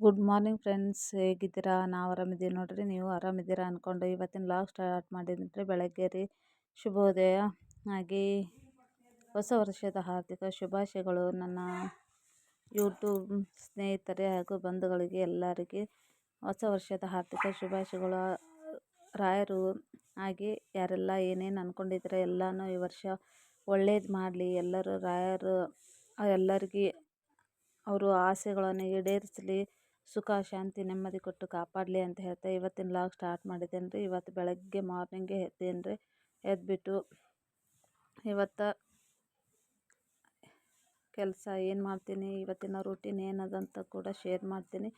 Good morning friends ಹೇಗಿದ್ದೀರಾ? ನಾವು ಆರಾಮಿದ್ದೀವಿ ನೋಡಿರಿ, ನೀವು ಆರಾಮಿದ್ದೀರಾ ಅಂದ್ಕೊಂಡು ಇವತ್ತಿನ ಲಾಗ್ ಸ್ಟಾರ್ಟ್ ಮಾಡಿದ್ರೆ ಬೆಳಗ್ಗೆ ರೀ. ಶುಭೋದಯ. ಹಾಗೆ ಹೊಸ ವರ್ಷದ ಹಾರ್ದಿಕ ಶುಭಾಶಯಗಳು ನನ್ನ ಯೂಟ್ಯೂಬ್ ಸ್ನೇಹಿತರೆ ಹಾಗೂ ಬಂಧುಗಳಿಗೆ ಎಲ್ಲರಿಗೆ. ಹೊಸ ವರ್ಷದ ಹಾರ್ದಿಕ ಶುಭಾಶಯಗಳು. ರಾಯರು ಹಾಗೆ ಯಾರೆಲ್ಲ ಏನೇನು ಅಂದ್ಕೊಂಡಿದ್ರೆ ಎಲ್ಲನೂ ಈ ವರ್ಷ ಒಳ್ಳೇದು ಮಾಡಲಿ. ಎಲ್ಲರೂ ರಾಯರು, ಎಲ್ಲರಿಗೆ ಅವರು ಆಸೆಗಳನ್ನು ಈಡೇರಿಸಲಿ. ಸುಖ, ಶಾಂತಿ, ನೆಮ್ಮದಿ ಕೊಟ್ಟು ಕಾಪಾಡಲಿ ಅಂತ ಹೇಳ್ತಾ ಇವತ್ತಿನ ಲಾಗ್ ಸ್ಟಾರ್ಟ್ ಮಾಡಿದ್ದೇನೆ ರೀ. ಇವತ್ತು ಬೆಳಗ್ಗೆ ಮಾರ್ನಿಂಗೇ ಎದ್ದೇನು ರೀ. ಎದ್ದುಬಿಟ್ಟು ಇವತ್ತು ಕೆಲಸ ಏನು ಮಾಡ್ತೀನಿ, ಇವತ್ತಿನ ರೂಟೀನ್ ಏನದಂತ ಕೂಡ ಶೇರ್ ಮಾಡ್ತೀನಿ.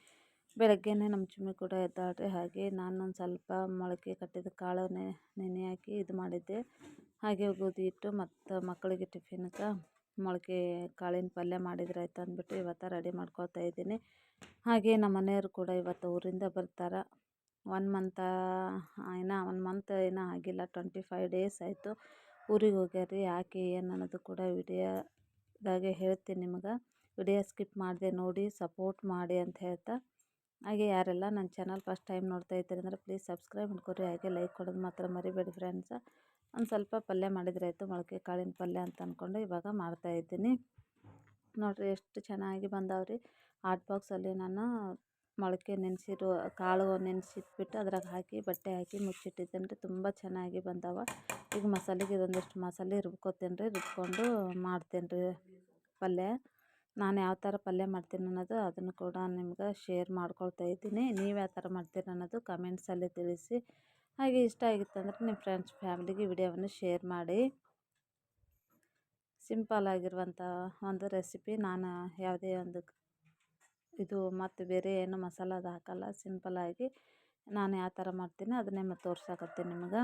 ಬೆಳಗ್ಗೆನೇ ನಮ್ಮ ಚಿಮ್ಮಿ ಕೂಡ ಎದ್ದಾಳ್ರಿ. ಹಾಗೆ ನಾನೊಂದು ಸ್ವಲ್ಪ ಮೊಳಕೆ ಕಟ್ಟಿದ ಕಾಳು ನೆನೆ ಹಾಕಿ ಇದು ಮಾಡಿದ್ದೆ. ಹಾಗೆ ಗೋಧಿ ಇಟ್ಟು ಮತ್ತು ಮಕ್ಕಳಿಗೆ ಟಿಫಿನ್ಗೆ ಮೊಳಕೆ ಕಾಳಿನ ಪಲ್ಯ ಮಾಡಿದ್ರೆ ಆಯ್ತು ಅಂದ್ಬಿಟ್ಟು ಇವತ್ತು ರೆಡಿ ಮಾಡ್ಕೊಳ್ತಾ ಇದ್ದೀನಿ. ಹಾಗೆ ನಮ್ಮ ಮನೆಯವರು ಕೂಡ ಇವತ್ತು ಊರಿಂದ ಬರ್ತಾರೆ. ಒನ್ ಮಂತ ಇನ್ನೂ ಒನ್ ಮಂತ್ ಏನೂ ಆಗಿಲ್ಲ ಟ್ವೆಂಟಿ ಫೈವ್ ಡೇಸ್ ಆಯಿತು. ಊರಿಗೆ ಹೋಗ್ಯಾರ ಯಾಕೆ ಏನು ಅನ್ನೋದು ಕೂಡ ವಿಡಿಯೋದಾಗೆ ಹೇಳ್ತೀನಿ ನಿಮ್ಗೆ. ವಿಡಿಯೋ ಸ್ಕಿಪ್ ಮಾಡಿದೆ ನೋಡಿ ಸಪೋರ್ಟ್ ಮಾಡಿ ಅಂತ ಹೇಳ್ತಾ. ಹಾಗೆ ಯಾರೆಲ್ಲ ನನ್ನ ಚಾನಲ್ ಫಸ್ಟ್ ಟೈಮ್ ನೋಡ್ತಾ ಇದ್ದೀರಿ ಅಂದರೆ ಪ್ಲೀಸ್ ಸಬ್ಸ್ಕ್ರೈಬ್ ಮಾಡ್ಕೊರಿ. ಹಾಗೆ ಲೈಕ್ ಕೊಡೋದು ಮಾತ್ರ ಮರಿಬೇಡಿ ಫ್ರೆಂಡ್ಸ ಒಂದು ಸ್ವಲ್ಪ ಪಲ್ಯ ಮಾಡಿದರೆ ಆಯಿತು, ಮೊಳಕೆ ಕಾಳಿನ ಪಲ್ಯ ಅಂತ ಅಂದ್ಕೊಂಡು ಇವಾಗ ಮಾಡ್ತಾಯಿದ್ದೀನಿ ನೋಡಿರಿ, ಎಷ್ಟು ಚೆನ್ನಾಗಿ ಬಂದಾವ್ರಿ. ಹಾಟ್ ಬಾಕ್ಸಲ್ಲಿ ನಾನು ಮೊಳಕೆ ನೆನೆಸಿರೋ ಕಾಳು ನೆನೆಸಿಟ್ಬಿಟ್ಟು ಅದ್ರಾಗ ಹಾಕಿ, ಬಟ್ಟೆ ಹಾಕಿ ಮುಚ್ಚಿಟ್ಟಿದ್ದೇನೆ ರೀ. ತುಂಬ ಚೆನ್ನಾಗಿ ಬಂದವ. ಈಗ ಮಸಾಲೆಗೆ ಇದೊಂದಿಷ್ಟು ಮಸಾಲೆ ರುಬ್ಕೊತೇನೆ ರೀ. ರುಬ್ಕೊಂಡು ಮಾಡ್ತೇನೆ ರೀ ಪಲ್ಯ. ನಾನು ಯಾವ ಥರ ಪಲ್ಯ ಮಾಡ್ತೀನಿ ಅನ್ನೋದು ಅದನ್ನು ಕೂಡ ನಿಮ್ಗೆ ಶೇರ್ ಮಾಡ್ಕೊಳ್ತಾ ಇದ್ದೀನಿ. ನೀವು ಯಾವ ಥರ ಮಾಡ್ತೀರಿ ಅನ್ನೋದು ಕಮೆಂಟ್ಸಲ್ಲಿ ತಿಳಿಸಿ. ಹಾಗೆ ಇಷ್ಟ ಆಗಿತ್ತಂದ್ರೆ ನಿಮ್ಮ ಫ್ರೆಂಡ್ಸ್, ಫ್ಯಾಮಿಲಿಗೆ ವಿಡಿಯೋವನ್ನು ಶೇರ್ ಮಾಡಿ. ಸಿಂಪಲ್ ಆಗಿರುವಂಥ ಒಂದು ರೆಸಿಪಿ. ನಾನು ಯಾವುದೇ ಒಂದು ಇದು ಮತ್ತು ಬೇರೆ ಏನು ಮಸಾಲೆ ಅದು ಹಾಕಲ್ಲ ಸಿಂಪಲ್ಲಾಗಿ ನಾನು ಯಾವ ಥರ ಮಾಡ್ತೀನಿ, ಅದನ್ನೇ ಮತ್ತು ತೋರ್ಸಕತ್ತೀನಿ ನಿಮ್ಗೆ.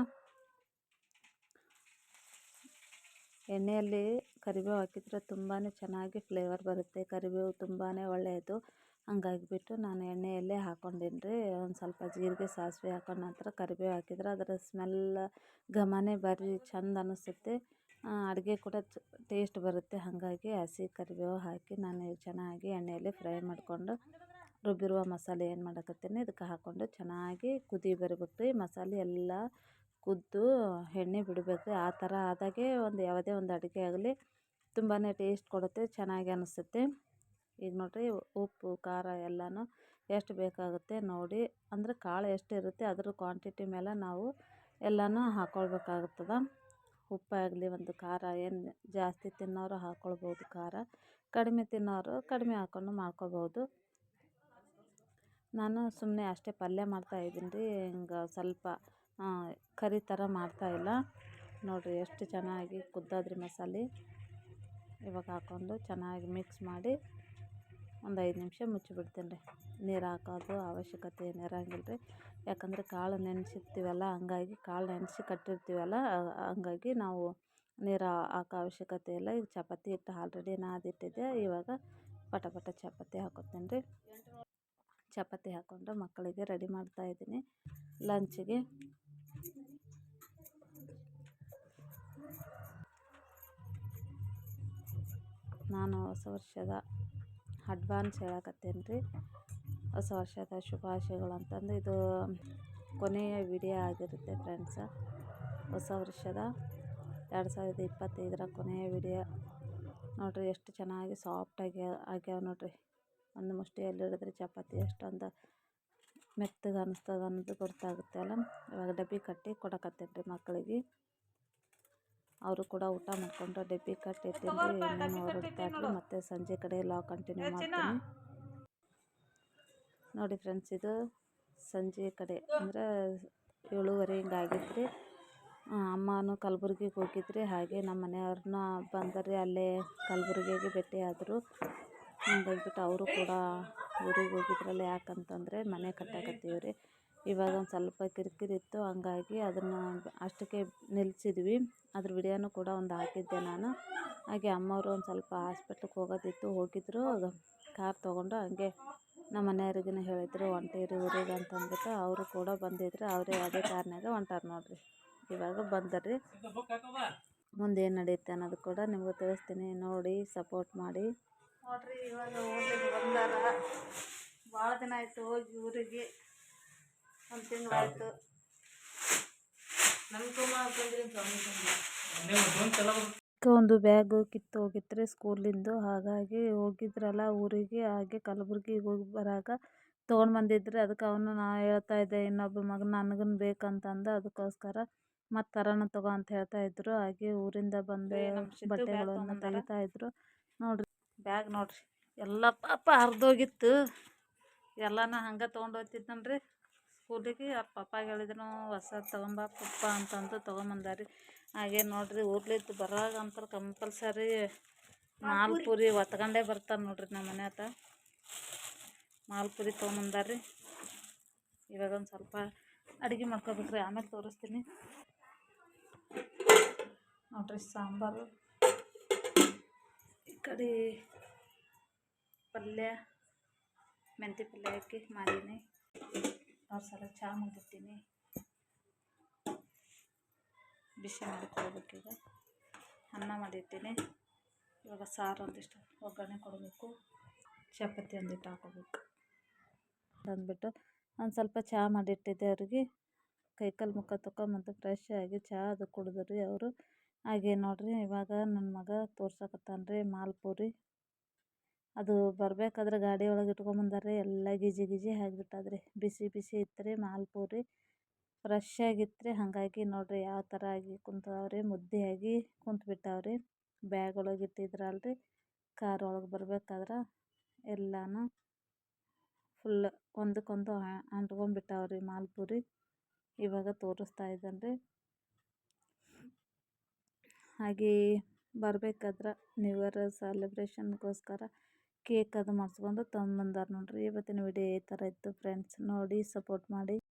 ಎಣ್ಣೆಯಲ್ಲಿ ಕರಿಬೇವು ಹಾಕಿದ್ರೆ ತುಂಬಾ ಚೆನ್ನಾಗಿ ಫ್ಲೇವರ್ ಬರುತ್ತೆ, ಕರಿಬೇವು ತುಂಬಾ ಒಳ್ಳೆಯದು. ಹಂಗಾಗಿಬಿಟ್ಟು ನಾನು ಎಣ್ಣೆಯಲ್ಲೇ ಹಾಕ್ಕೊಂಡಿನಿ ರೀ ಒಂದು ಸ್ವಲ್ಪ ಜೀರಿಗೆ, ಸಾಸಿವೆ ಹಾಕೊಂಡ ನಂತರ ಕರಿಬೇವು ಹಾಕಿದ್ರೆ ಅದರ ಸ್ಮೆಲ್ ಘಮನೇ ಬರೀ ಚೆಂದ ಅನಿಸುತ್ತೆ. ಅಡುಗೆ ಕೂಡ ಟೇಸ್ಟ್ ಬರುತ್ತೆ. ಹಾಗಾಗಿ ಹಸಿ ಕರಿಬೇವು ಹಾಕಿ ನಾನು ಚೆನ್ನಾಗಿ ಎಣ್ಣೆಯಲ್ಲಿ ಫ್ರೈ ಮಾಡಿಕೊಂಡು ರುಬ್ಬಿರುವ ಮಸಾಲೆ ಏನು ಮಾಡಕತ್ತೀನಿ ಇದಕ್ಕೆ ಹಾಕ್ಕೊಂಡು ಚೆನ್ನಾಗಿ ಕುದಿ ಬರಬೇಕು ಈ ಮಸಾಲೆ ಎಲ್ಲ ಕುದ್ದು ಎಣ್ಣೆ ಬಿಡಬೇಕು. ಆ ಥರ ಆದಾಗೆ ಒಂದು ಯಾವುದೇ ಒಂದು ಅಡುಗೆ ಆಗಲಿ ತುಂಬಾ ಟೇಸ್ಟ್ ಕೊಡುತ್ತೆ, ಚೆನ್ನಾಗಿ ಅನಿಸುತ್ತೆ. ಈಗ ನೋಡಿರಿ, ಉಪ್ಪು, ಖಾರ ಎಲ್ಲನೂ ಎಷ್ಟು ಬೇಕಾಗುತ್ತೆ ನೋಡಿ. ಅಂದರೆ ಕಾಳು ಎಷ್ಟು ಇರುತ್ತೆ ಅದ್ರ ಕ್ವಾಂಟಿಟಿ ಮೇಲೆ ನಾವು ಎಲ್ಲನೂ ಹಾಕ್ಕೊಳ್ಬೇಕಾಗುತ್ತದೆ ಉಪ್ಪಾಗಲಿ ಒಂದು ಖಾರ, ಏನು ಜಾಸ್ತಿ ತಿನ್ನೋರು ಹಾಕ್ಕೊಳ್ಬೋದು ಖಾರ, ಕಡಿಮೆ ತಿನ್ನೋರು ಕಡಿಮೆ ಹಾಕ್ಕೊಂಡು ಮಾಡ್ಕೊಬೋದು ನಾನು ಸುಮ್ಮನೆ ಅಷ್ಟೇ ಪಲ್ಯ ಮಾಡ್ತಾಯಿದ್ದೀನಿ ರೀ, ಹಿಂಗೆ ಸ್ವಲ್ಪ ಕರಿ ಥರ ಮಾಡ್ತಾಯಿಲ್ಲ ನೋಡಿರಿ ಎಷ್ಟು ಚೆನ್ನಾಗಿ ಕುದ್ದಾದ್ರಿ ಮಸಾಲೆ. ಇವಾಗ ಹಾಕ್ಕೊಂಡು ಚೆನ್ನಾಗಿ ಮಿಕ್ಸ್ ಮಾಡಿ ಒಂದು ಐದು ನಿಮಿಷ ಮುಚ್ಚಿಬಿಡ್ತೀನಿ ರೀ. ನೀರು ಹಾಕೋದು ಅವಶ್ಯಕತೆ ಏನು ಇರೋಂಗಿಲ್ಲ ರೀ. ಯಾಕಂದರೆ ಕಾಳು ನೆನೆಸಿರ್ತೀವಲ್ಲ, ಹಂಗಾಗಿ ಕಾಳು ನೆನೆಸಿ ಕಟ್ಟಿರ್ತೀವಲ್ಲ ಹಂಗಾಗಿ ನಾವು ನೀರು ಹಾಕೋ ಅವಶ್ಯಕತೆ ಇಲ್ಲ. ಈಗ ಚಪಾತಿ ಹಿಟ್ಟು ಆಲ್ರೆಡಿ ನಾದಿಟ್ಟಿದ್ದೆ ಇವಾಗ ಪಟ ಪಟ ಚಪಾತಿ ಹಾಕೋತೀನಿ ರೀ. ಚಪಾತಿ ಹಾಕ್ಕೊಂಡು ಮಕ್ಕಳಿಗೆ ರೆಡಿ ಮಾಡ್ತಾಯಿದ್ದೀನಿ ಲಂಚಿಗೆ. ನಾನು ಹೊಸ ವರ್ಷದ ಅಡ್ವಾನ್ಸ್ ಹೇಳಕತ್ತೇನೆ ರೀ ಹೊಸ ವರ್ಷದ ಶುಭಾಶಯಗಳು ಅಂತಂದು ಇದು ಕೊನೆಯ ವಿಡಿಯೋ ಆಗಿರುತ್ತೆ ಫ್ರೆಂಡ್ಸ. ಹೊಸ ವರ್ಷದ ಎರಡು ಸಾವಿರದ ಇಪ್ಪತ್ತೈದರ ಕೊನೆಯ ವಿಡಿಯೋ. ನೋಡಿರಿ ಎಷ್ಟು ಚೆನ್ನಾಗಿ ಸಾಫ್ಟಾಗಿ ಆಗ್ಯಾವ ನೋಡಿರಿ. ಒಂದು ಮುಷ್ಟಿಯಲ್ಲಿ ಹಿಡಿದ್ರೆ ಚಪಾತಿ ಎಷ್ಟೊಂದು ಮೆತ್ತಗೆ ಅನ್ನಿಸ್ತದೆ ಅನ್ನೋದು ಗೊತ್ತಾಗುತ್ತೆ ಅಲ್ಲ. ಇವಾಗ ಡಬ್ಬಿ ಕಟ್ಟಿ ಕೊಡಕತ್ತೇನೆ ರೀ ಮಕ್ಕಳಿಗೆ. ಅವರು ಕೂಡ ಊಟ ಮಾಡ್ಕೊಂಡು ಡಬ್ಬಿ ಕಟ್ಟಿಟ್ಟಿನಿ ಇನ್ನೇನು ಮತ್ತೆ ಮತ್ತು ಸಂಜೆ ಕಡೆ ಲಾಗ್ ಕಂಟಿನ್ಯೂ ಮಾಡ್ತೀನಿ. ನೋಡಿ ಫ್ರೆಂಡ್ಸ್ ಇದು ಸಂಜೆ ಕಡೆ ಅಂದರೆ ಏಳುವರೆ ಹಿಂಗೆ ಆಗಿತ್ತು ರೀ ಅಮ್ಮನೂ ಕಲಬುರ್ಗಿಗೆ ಹೋಗಿದ್ರಿ. ಹಾಗೆ ನಮ್ಮ ಮನೆಯವ್ರನ್ನ ಬಂದರೆ ಅಲ್ಲೇ ಕಲಬುರ್ಗಿಗೆ ಭೇಟಿಯಾದರು ಹಂಗಾಗ್ಬಿಟ್ಟು ಅವರು ಕೂಡ ಊರಿಗೆ ಹೋಗಿದ್ರಲ್ಲ ಯಾಕಂತಂದರೆ ಮನೆ ಕಟ್ಟಕತ್ತೀವಿ ರೀ ಇವಾಗ ಒಂದು ಸ್ವಲ್ಪ ಕಿರಿಕಿರಿ ಇತ್ತು ಹಂಗಾಗಿ ಅದನ್ನು ಅಷ್ಟಕ್ಕೆ ನಿಲ್ಲಿಸಿದ್ವಿ ಅದ್ರ ವಿಡಿಯೋನು ಕೂಡ ಒಂದು ಹಾಕಿದ್ದೆ ನಾನು. ಹಾಗೆ ಅಮ್ಮವರು ಒಂದು ಸ್ವಲ್ಪ ಹಾಸ್ಪಿಟ್ಲಿಗೆ ಹೋಗೋದಿತ್ತು ಹೋಗಿದ್ದರು ಕಾರ್ ತೊಗೊಂಡು ಹಂಗೆ ನಮ್ಮ ಮನೆಯವ್ರಿಗೂ ಹೇಳಿದ್ರು ಹೊಂಟೀರಿ ಊರಿಗೆ ಅಂತಂದ್ಬಿಟ್ಟು ಅವರು ಕೂಡ ಬಂದಿದ್ರು. ಅವರೇ ಅದೇ ಕಾರ್ನಾಗ ಹೊಂಟಾರ ನೋಡಿರಿ. ಇವಾಗ ಬಂದರಿ ಮುಂದೆ ಏನು ನಡೆಯುತ್ತೆ ಅನ್ನೋದು ಕೂಡ ನಿಮಗೂ ತಿಳಿಸ್ತೀನಿ. ನೋಡಿ ಸಪೋರ್ಟ್ ಮಾಡಿ. ನೋಡಿರಿ, ಇವಾಗ ಊರಿಗೆ ಬಂದಾರ. ಭಾಳ ದಿನ ಆಯಿತು ಹೋಗಿ ಊರಿಗೆ. ಒಂದು ತಿಂಗಳಾಯಿತು. ಒಂದು ಬ್ಯಾಗು ಕಿತ್ತು ಹೋಗಿತ್ತು ಸ್ಕೂಲಿಂದು ಹಾಗಾಗಿ ಹೋಗಿದ್ರಲ್ಲ ಊರಿಗೆ ಹಾಗೆ ಕಲಬುರ್ಗಿಗೆ ಹೋಗಿ ಬರಾಗ ತೊಗೊಂಡು ಬಂದಿದ್ರೆ. ಅದಕ್ಕೆ ಅವನು ನಾ ಹೇಳ್ತಾ ಇದ್ದೆ ಇನ್ನೊಬ್ಬ ಮಗ ನನಗೂ ಬೇಕಂತಂದ ಅದಕ್ಕೋಸ್ಕರ ಮತ್ತು ತರೋಣ ತಗೋ ಅಂತ ಹೇಳ್ತಾ ಇದ್ರು. ಹಾಗೆ ಊರಿಂದ ಬಂದ ಬಟ್ಟೆಗಳನ್ನು ತೆಗಿತಾ ಇದ್ರು. ನೋಡ್ರಿ. ಬ್ಯಾಗ್ ನೋಡ್ರಿ. ಎಲ್ಲ ಪಾಪ ಹರಿದೋಗಿತ್ತು. ಎಲ್ಲನೂ ಹಂಗೆ ತೊಗೊಂಡು ಹೋಗ್ತಿದ್ದನ್ರಿ ಸ್ಕೂಲಿಗೆ ಆ ಪಪ್ಪಾಗೆ ಹೇಳಿದ್ರು ಹೊಸ ತೊಗೊಂಬ, ಪಪ್ಪ ಅಂತಂದು ತೊಗೊಂಬಂದಾರಿ. ಹಾಗೆ ನೋಡ್ರಿ, ಊರ್ಲಿದ್ದು ಬರಾಗ ಅಂತ ಕಂಪಲ್ಸರಿ ಮಾಲ್ಪುರಿ ಒತ್ಕೊಂಡೇ ಬರ್ತಾರೆ ನೋಡ್ರಿ ನಮ್ಮ ಮನೆ ಹತ್ರ ಮಾಲ್ಪುರಿ ತೊಗೊಂಬಂದಾರಿ ಇವಾಗ ಒಂದು ಸ್ವಲ್ಪ ಅಡುಗೆ ಮಾಡ್ಕೋಬೇಕ್ರಿ, ಆಮೇಲೆ ತೋರಿಸ್ತೀನಿ. ನೋಡ್ರಿ, ಸಾಂಬಾರು. ಈ ಕಡೆ ಪಲ್ಯ, ಮೆಂತ್ಯ ಪಲ್ಯ ಹಾಕಿ ಮಾಡೀನಿ ಅವ್ರ ಸಲ ಚಹಾ ಮಾಡಿರ್ತೀನಿ ಬಿಸಿ ಮಾಡಿಕೊಳ್ಬೇಕೀಗ ಅನ್ನ ಮಾಡಿರ್ತೀನಿ. ಇವಾಗ ಸಾರು ಒಂದಿಷ್ಟು ಒಗ್ಗರಣೆ ಕೊಡಬೇಕು. ಚಪಾತಿ ಒಂದಿಟ್ಟು ಹಾಕೋಬೇಕು. ಅಂದ್ಬಿಟ್ಟು ಒಂದು ಸ್ವಲ್ಪ ಚಹಾ ಮಾಡಿಟ್ಟಿದ್ದೆ ಅವ್ರಿಗೆ. ಕೈಕಾಲು ಮುಖ ತೊಗೊಂಬಂದು ಫ್ರೆಶ್ ಆಗಿ ಚಹಾ ಅದು ಕುಡಿದ್ರಿ ಅವರು. ಹಾಗೆ ನೋಡಿರಿ ಇವಾಗ ನನ್ನ ಮಗ ತೋರ್ಸಕತ್ತಾನ ರೀ ಮಾಲ್ಪುರಿ. ಅದು ಬರಬೇಕಾದ್ರೆ ಗಾಡಿ ಒಳಗೆ ಇಟ್ಕೊಂಬಂದಾರೆ ಎಲ್ಲ ಗಿಜಿ ಗಿಜಿ ಆಗಿಬಿಟ್ಟದ್ರಿ. ಬಿಸಿ ಬಿಸಿ ಇತ್ತು ಮಾಲ್ಪುರಿ ಫ್ರೆಶ್ ರೀ ಹಾಗಾಗಿ ನೋಡಿರಿ ಯಾವ ಥರ ಆಗಿ ಕುಂತವ್ರಿ ಮುದ್ದೆಯಾಗಿ ಕುಂತ್ಬಿಟ್ಟಾವ್ರಿ. ಬ್ಯಾಗ್ ಒಳಗೆ ಇಟ್ಟಿದ್ರಲ್ರಿ, ಕಾರ್ ಒಳಗೆ ಬರ್ಬೇಕಾದ್ರೆ ಎಲ್ಲನೂ ಫುಲ್ ಒಂದಕ್ಕೊಂದು ಅಂಟ್ಕೊಂಡ್ಬಿಟ್ಟಾವ್ರಿ ಮಾಲ್ಪುರಿ ಇವಾಗ ತೋರಿಸ್ತಾ ಇದ್ದಾನೆ ಹಾಗೆ ಬರಬೇಕಾದ್ರೆ ನ್ಯೂ ಇಯರ್ ಸೆಲೆಬ್ರೇಷನ್ಗೋಸ್ಕರ ಕೇಕ್ ಅದು ಮಾಡಿಸ್ಕೊಂಡು ತೊಗೊಂಬಂದಾರ ನೋಡ್ರಿ. ಇವತ್ತಿನ ವಿಡಿಯೋ ಈ ಥರ ಇತ್ತು ಫ್ರೆಂಡ್ಸ್ ನೋಡಿ ಸಪೋರ್ಟ್ ಮಾಡಿ.